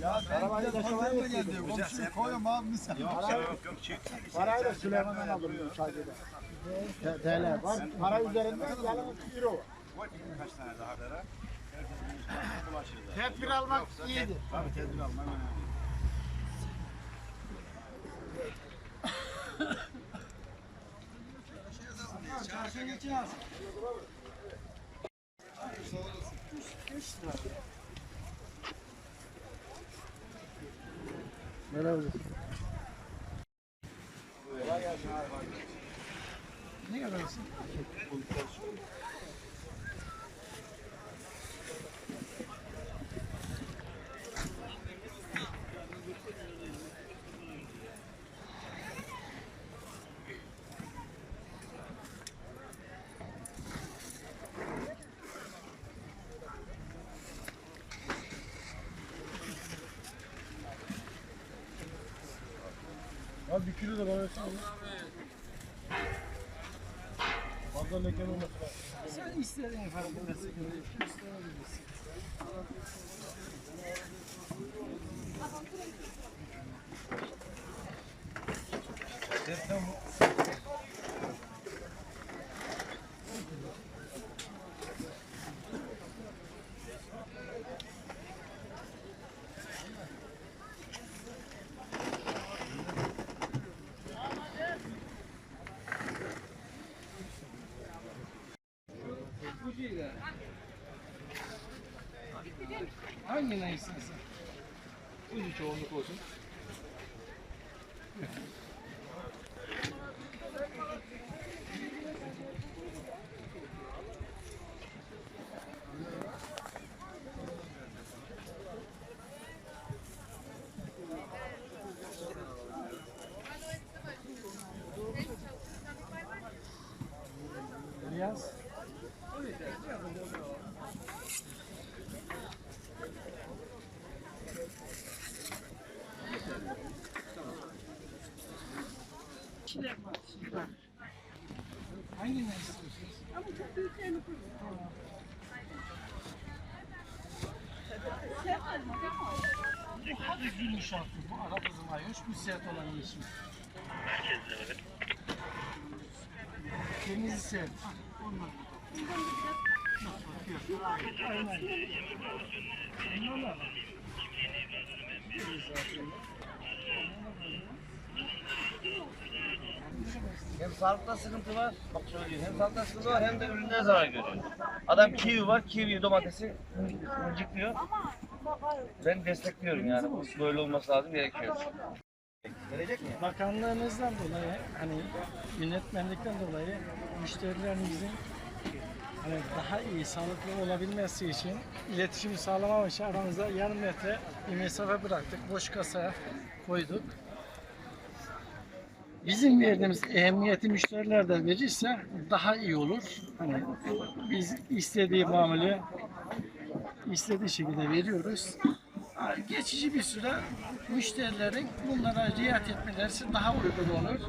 Ya ben de pazarda geldim. Komşuyu koyuyorum abi misal. Yok yok yok çek. Parayı da Süleyman'dan aldım. T- TL var. Para üzerinden yalnız euro var. Birkaç tane daha lira. Da. Tedbir almak iyidir. Tabii tedbir alma önemli. Çarşıya geçin alsın. Merhaba. Ne kadar Abi bir kilo da bana versene. Fazla leken olmasın. Sen istediğin fark etmez. sıkıntı yok. Hangi ne istersen. Ucu çoğunluk olsun. Hafif yumuşaktır. Bu Arap kızım. Bu sert olan yeşil. Ah, Onlar. Aynen. Onlar. Hem sağlıkta sıkıntı var, bak söyleyeyim. Hem sağlıkta sıkıntı var hem de ürünlere zarar görüyor. Adam kivi var, kivi domatesi mıncıklıyor. Ben destekliyorum yani. Bu böyle olması lazım, gerekiyor. Gelecek mi? Bakanlığınızdan dolayı hani yönetmenlikten dolayı müşterilerimizin hani daha iyi sağlıklı olabilmesi için iletişim sağlamamak için aramızda yarım metre bir mesafe bıraktık. Boş kasaya koyduk. Bizim verdiğimiz ehemmiyeti müşteriler de verirse daha iyi olur. Hani biz istediği mamülü istediği şekilde veriyoruz. Geçici bir süre müşterilerin bunlara riayet etmeleri daha uygun olur.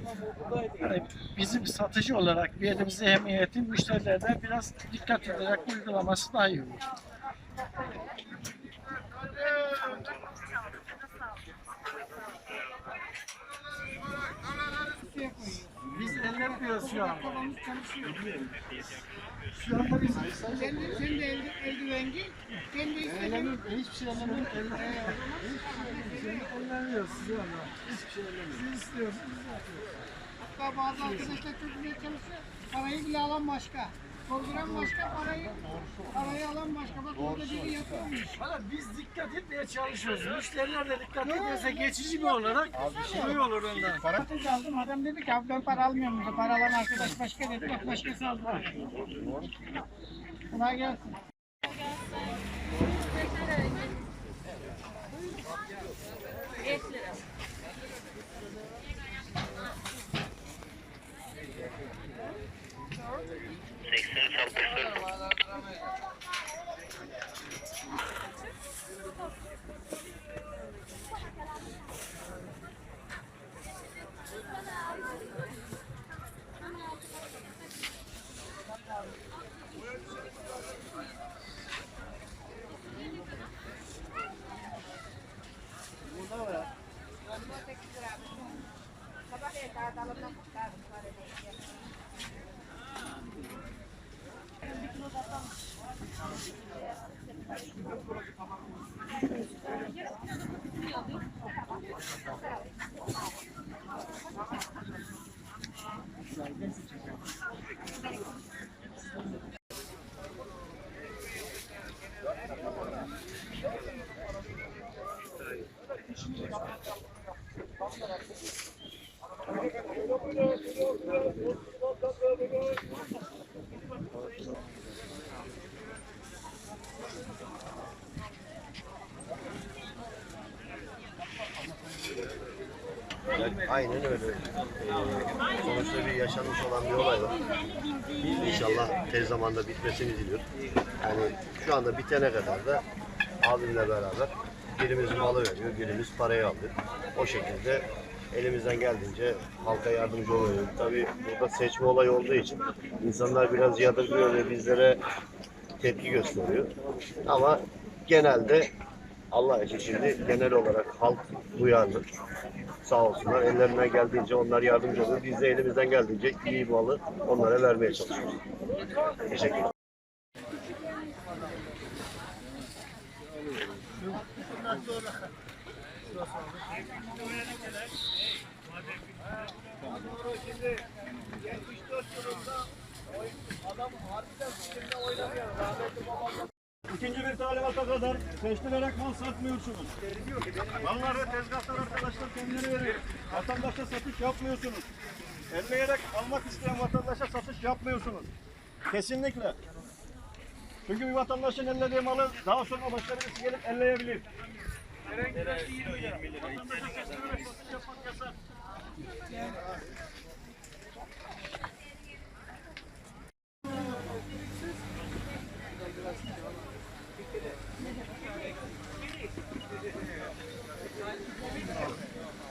Bizim satıcı olarak verdiğimiz ehemmiyetin müşterilerden biraz dikkat ederek uygulaması daha iyi olur. Ellemiyoruz şu an. Şu anda biz Sen de, sen de elde, eldiven giy. Kendi istediğin. Hiçbir şey ellemiyoruz. Hiçbir şey ellemiyoruz şu anda. Hiçbir şey ellemiyoruz. Siz istiyorsunuz. biz yapıyoruz. Hatta bazı arkadaşlar çözmeye çalışıyor. Parayı bile alan başka. Program başka, parayı parayı alan başka. Bak orada biri yapıyormuş. Valla biz dikkat etmeye çalışıyoruz. Müşteriler de dikkat ederse geçici bir olarak iyi olur ondan. Satınca aldım. Adam dedi ki abi ben para almıyorum. Para alan arkadaş başka dedi. Bak başkası aldı. Kolay gelsin. Aynen öyle. Ee, sonuçta bir yaşanmış olan bir olay var. İnşallah tez zamanda bitmesini diliyoruz. Yani şu anda bitene kadar da abimle beraber birimiz malı veriyor, birimiz parayı alıyor. O şekilde elimizden geldiğince halka yardımcı oluyoruz. Tabii burada seçme olayı olduğu için insanlar biraz yadırgıyor ve bizlere tepki gösteriyor. Ama genelde Allah için şimdi genel olarak halk duyarlı. Sağ olsunlar. Ellerinden geldiğince onlar yardımcı oluyor. Biz de elimizden geldiğince iyi malı onlara vermeye çalışıyoruz. Teşekkür ederim. İkinci bir talimata kadar seçtilerek mal satmıyorsunuz. Malları tezgahtan arkadaşlar kendileri veriyor. Vatandaşa satış yapmıyorsunuz. Elleyerek almak isteyen vatandaşa satış yapmıyorsunuz. Kesinlikle. Çünkü bir vatandaşın ellediği malı daha sonra başka birisi gelip elleyebilir. Vatandaşa kesinlikle satış yapmak yasak.